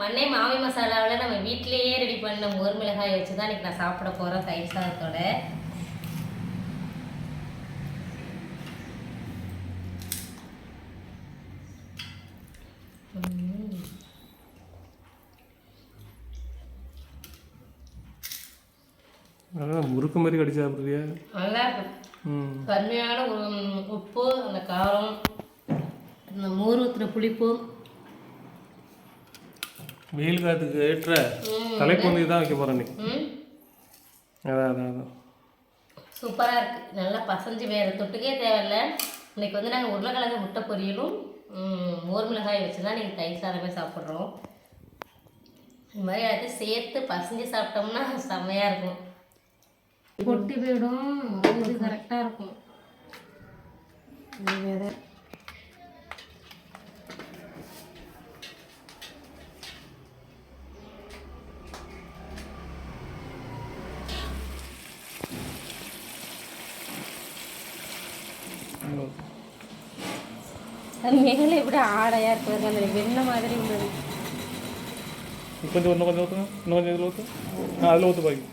மண்ணே மாமி மசாலாவில் நம்ம வீட்டிலேயே ரெடி பண்ண மோர் மிளகாய் வச்சு தான் இன்னைக்கு நான் சாப்பிட போகிறேன் தயிர் சாதத்தோட. முறுக்கு மாதிரி கடிச்சு சாப்பிட்றியா? நல்லா இருக்கும் உ- உப்பு அந்த காரம் இந்த மோர் ஊற்றுன புளிப்பு வெயில் காத்துக்கு ஏற்ற ம். தலைப்பு வந்து இதான் வைக்க போகிறேன் நீ ம். அதான் அதான் அதான். சூப்பராக இருக்குது நல்லா பசஞ்சு வேறு தொட்டுக்கே தேவையில்ல. இன்னைக்கு வந்து நாங்கள் உருளைக்கிழங்கு முட்டை பொரியலும் ம், மோர் மிளகாய் வச்சு தான் நீங்கள் தயிர் சாதமே சாப்பிட்றோம். இந்த மாதிரி எல்லாத்தையும் சேர்த்து பசஞ்சு சாப்பிட்டோம்னா செம்மையாக இருக்கும். பொட்டி போயிடும். இது கரெக்டாக இருக்கும். அது மேலே எப்படி ஆடையாக இருக்குது அந்த வெண்ணெய் மாதிரி உள்ளது. கொஞ்சம் இன்னும் கொஞ்சம் ஊற்றுங்க இன்னும் கொஞ்சம் இதில் ஊற்று அதில் ஊற்று பாக்கி.